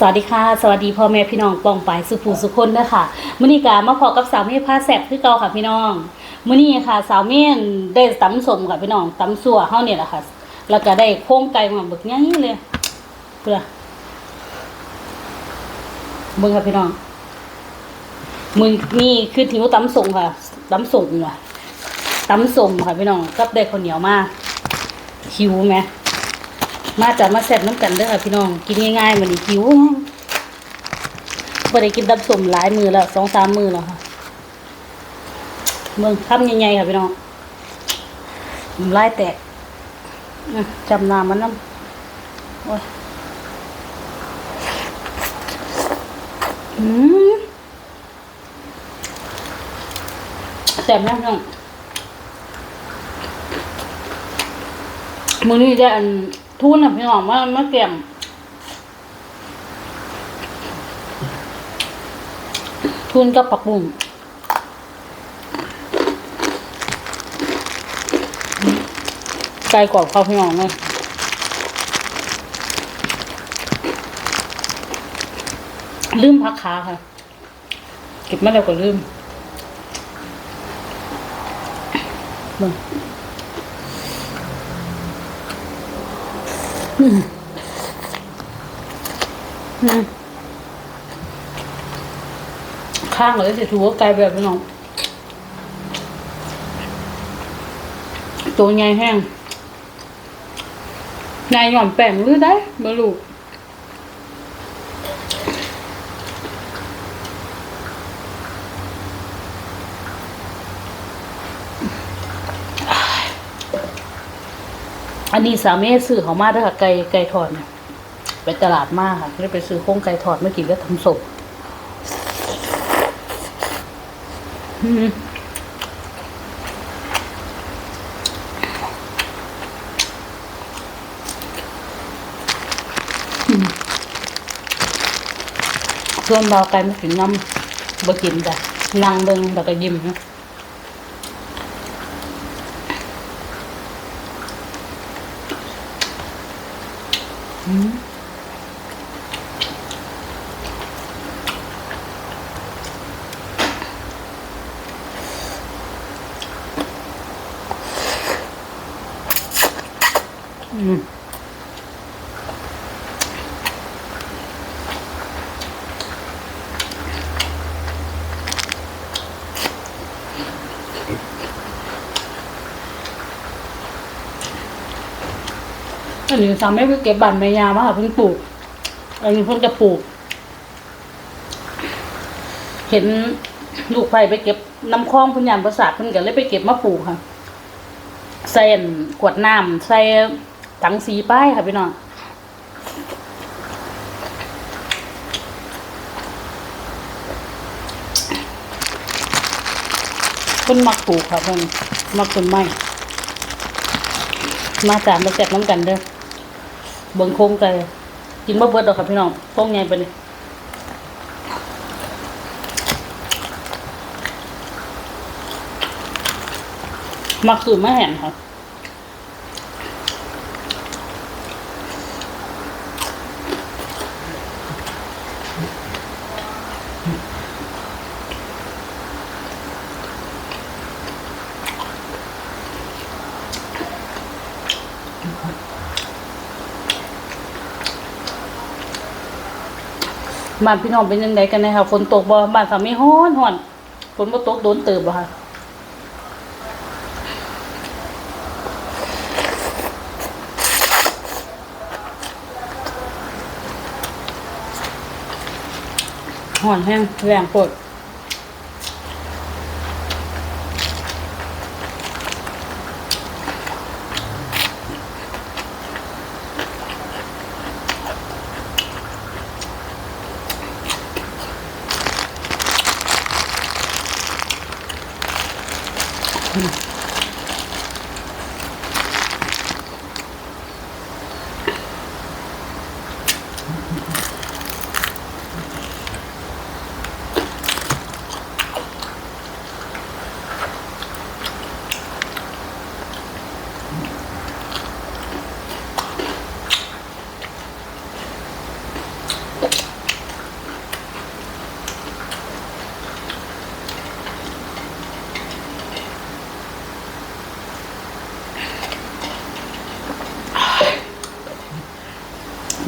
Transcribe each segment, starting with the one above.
สวัสดีค่ะ สวัสดีพ่อแม่พี่น้องปองปายสุภูสุคนนะคะมื้อนี้กามาพอกับสาวเมฆพาแสบคือเก่าค่ะพี่น้องมื้อนี้ค่ะ สาวเมฆได้ตำสมค่ะพี่น้องตำสั่วเฮาเนี่ยแหละค่ะ แล้วก็ได้โค้งไก่มาบึกใหญ่เลยเพื่อเบิ่งค่ะพี่น้องมื้อนี้คือถิวตำส่งค่ะตำส่งว่ะตำส่งค่ะพี่น้องกับได้ข้าวเหนียวมาหิวไหม มาจากมาแซ่บน้ำกันเด้อค่ะพี่น้อง กินง่ายๆมันนี่หิวบ่ได้กินตับสมหลายมือแล้วสองสามมือแล้วค่ะเมืองคำใหญ่ๆค่ะพี่น้องน้ำลายแตกจำน้ำมันน้ำโอ้ยอืมแซ่บแม่พี่น้องมือนี้จะอัน ทุนอะพี่น้องมามาแกมทุนกับผักบุ้งไก่กรอบข้าวพี่น้องเลยลืมพักขาค่ะ เก็บมาแล้วก็ลืมมึง อืม ข้างเลยสิถือว่าไกลแบบน้องตัวใหญ่แห้งนายหย่อนแป้งหรือได้บลูก อันนี้สามีซื้อเขามาด้วยค่ะไก่ไก่ทอดเนี่ยไปตลาดมากค่ะเลยไปซื้อโครงไก่ทอดเมื่อกี้ก็ทำศพอืมอืมส่วนเบาไก่ไม่กินน้ำบ่กินจ้ะนั่งเบิ่งแล้วก็ยิ้มนะ อืม อืม อันนี้สามแม่ไปเก็บบันแม่ยามาค่ะเพิ่งปลูก อันนี้เพิ่งจะปลูก เห็นลูกไผ่ไปเก็บน้ำคลองพิ่นยามประสาทเพิ่นก็เลยไปเก็บมาปลูกค่ะใส่นขวดน้ำใส่ถังสีป้ายค่ะพี่น้องเพิ่นมักปลูกค่ะเพิ่นมักต้นไม้มาจากมาแจกน้ำกันเด้อ เบิ่งโคงไก่กินบ่เบิดดอกค่ะพี่น้องโครงใหญ่ไปเลยมักสูตรมะแหนค่ะบ้านพี่น้องเป็นยังไงกันนะคะฝนตกบ่บ้านสามีฮ้อนฮ้อนฝนบ่ตกโดนเติบบ่ค่ะฮ้อนแห้งแรงปวด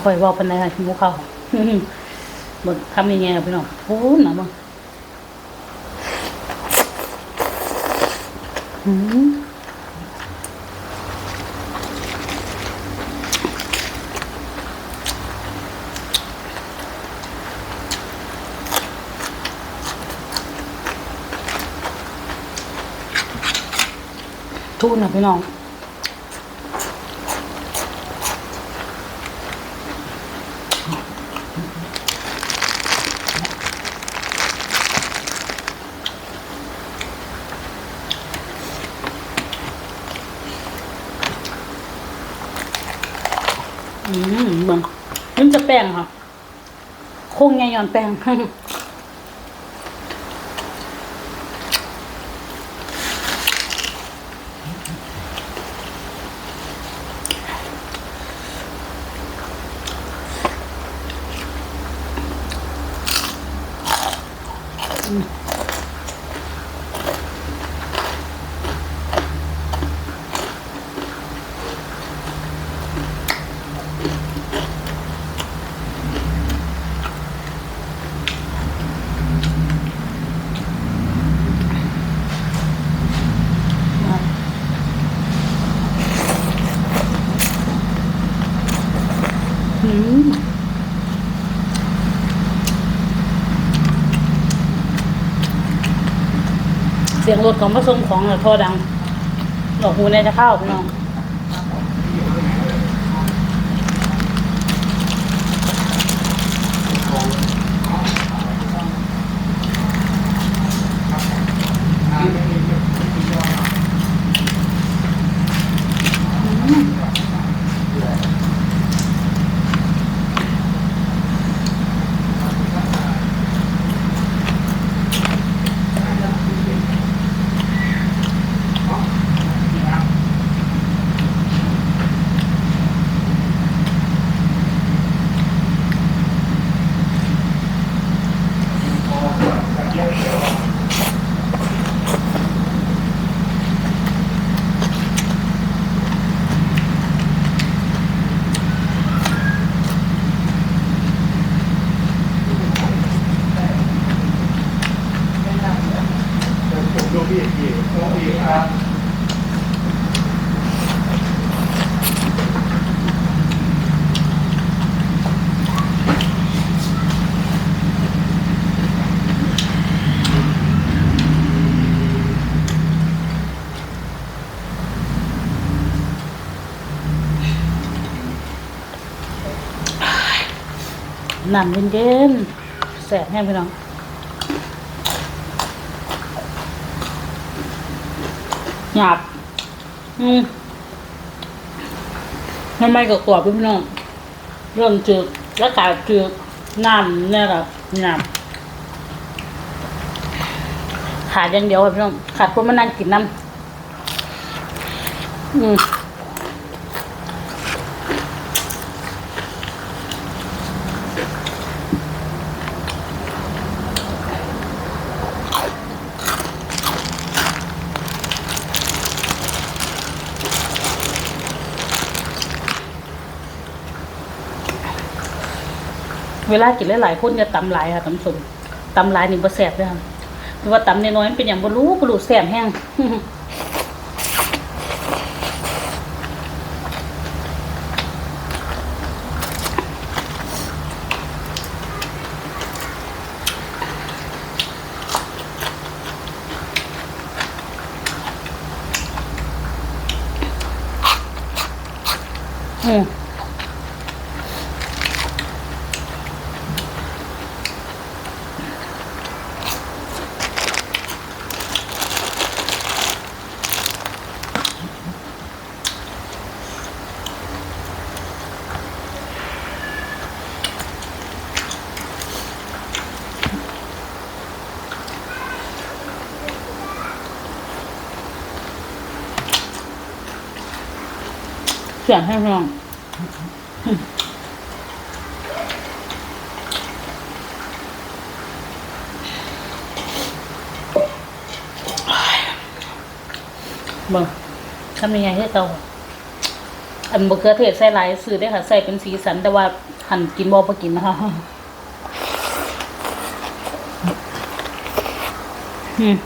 บ่ค่อยเว่าปานใดค่ะหิวข้าวบ่ทำยังไงครับพี่น้องพูนนะบ่อืมทุนนะพี่น้อง อืมเบิ่งมันจะแป้งค่ะ คงไงย้อนแป้ง อืมเสียงรถของผสมของอะท่อดังหลอกหูในจะเข้าพี่น้อง ดูพี่พี่น้องพี่ครับ น้ำเย็นๆแสบแห้งพี่น้องหยาบอืมทำไมก็กรอบพี่น้องเริ่มจืดแล้วกลายจืดน้ำเนี่ยแบบหยาบขาดอย่างเดียวครับพี่น้องขาดคนมานั่งกินน้ำอืม เวลากินหลายๆคนจะตำหลายค่ะตำสมตำหลายนี่บ่แซ่บเลยค่ะแต่ว่าตำน้อยๆมันเป็นอย่างบ่รู้บ่รู้แซ่บแห้งอืม สียงให้น้องเบิ่งทำยังไงให้เตาอันบะเขือเทศใส่หลายซื้อได้ค่ะใส่เป็นสีสันแต่ว่าหั่นกินบ่พอกินนะคะอืม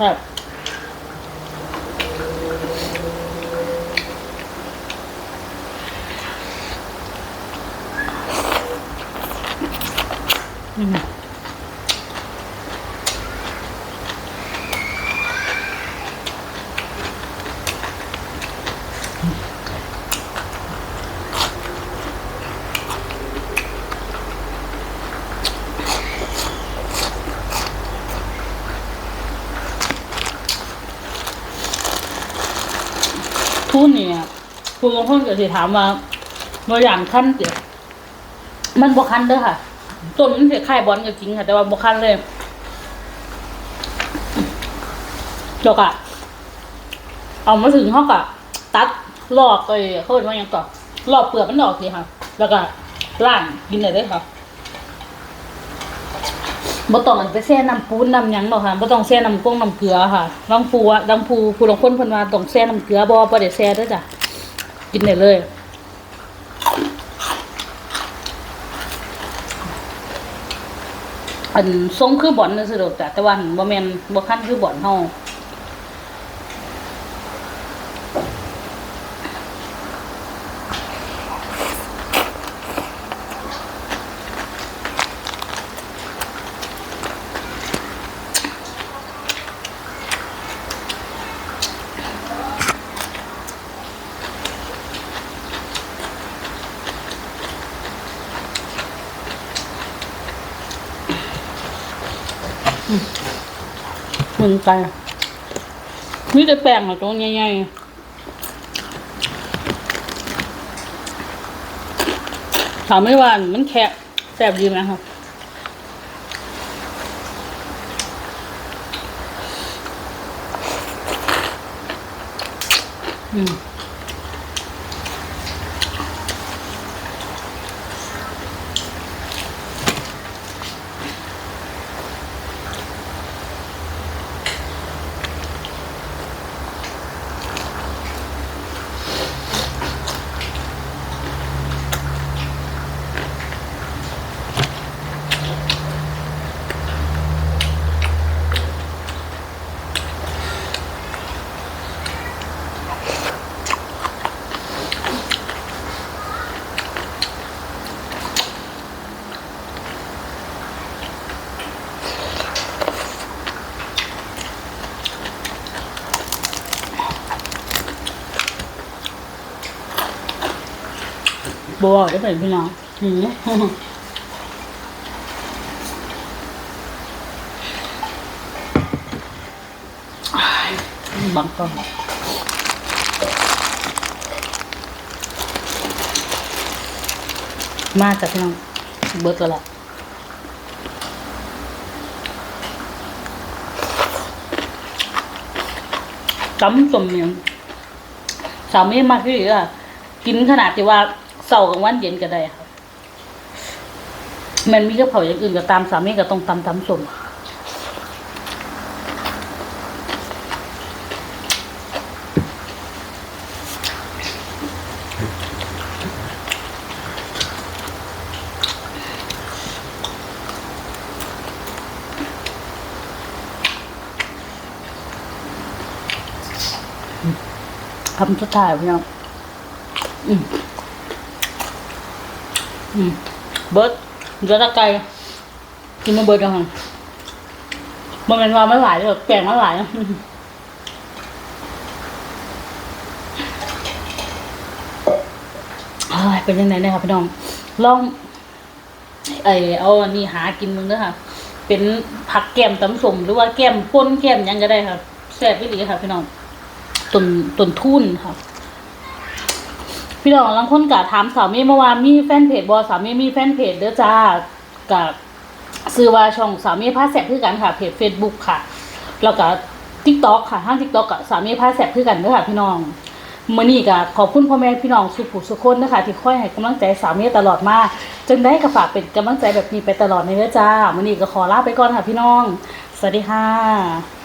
ม นนี่เนี่ยคุณบางคนก็สิถามว่าบางอย่างขั้นเดียวมันบ่คันเด้อค่ะต้นมันสิคล้ายบอลก็จริงค่ะ แต่ว่าบ่คันเลยแล้วก็เอามาถึงเขาก็ตัดลอกไอ้เขาเรียกว่ายังต่อลอกเปลือกมันออกสิค่ะ แล้วก็ล้างกินได้เลยค่ะ บ่ต้องอันไปแช่น้ำปูนน้ำหยังหรอกค่ะบ่ต้องแช่น้ำก้งน้ำเกลือค่ะลำพูอะลำพูผู้ลางคนเพิ่นว่าต้องแช่น้ำเกลือบ่บ่ได้แช่เด้อจ้ะกินได้เลยอันทรงคือบอลน่ะสิดอกจ้ะแต่ว่าหั่นบ่แม่นบ่คันคือบอลเฮา มึงไปมีแต่แป้งอะตรงใหญ่ๆถามไม่วานมันแคะแสบดีไหมครับอืม บัวได้เป็นพี่น้องหืมบังก่อนมาจากพี่น้องเบิร์ดแล้วล่ะตำสมเนี่ยสามีมากที่สุดอะกินขนาดที่ว่า เสาร์กับวันเย็นก็ได้ครับมันมีกระเพราอย่างอื่นก็ตามสามีก็ต้องตำตำสมคำสุดท้ายพี่น้องอืม เบิร์ดเหลือแตะไก่กินมาเบิร์ดแล้วค่ะมันเป็นว่าไม่หลายเลยแปลงไม่หลายนะเอ้ยเป็นยังไงเนี่ยครับพี่น้อง ลองไอเอาอันนี้หากินมึงด้อค่ะ เป็นผักแก้มตำสมหรือว่าแก้มป่นแก้มยังก็ได้ค่ะแซ่บไปดีค่ะพี่น้องต้นต้นทุ่นค่ะ พี่น้องลังคนกะถามสาวเมย์เมื่อวานมีแฟนเพจบอสาวเมย์มีแฟนเพจเด้อจ้ากับซื้อว่าช่องสาวเมย์พาแสบคือกันค่ะเพจ Facebook ค่ะ แล้วก็ TikTok ค่ะทาง TikTok กับสาวเมย์พาแสบคือกันเด้อค่ะ พี่น้องมื่อนี้ก็ขอบคุณพ่อแม่พี่น้องสุขุสุขคนนะคะที่คอยให้กำลังใจสาวเมย์ตลอดมาจนได้กระฝากเป็นกำลังใจแบบนี้ไปตลอดในเด้อจ้ามื่อนี้ก็ขอลาไปก่อนค่ะพี่น้อง สวัสดีค่ะ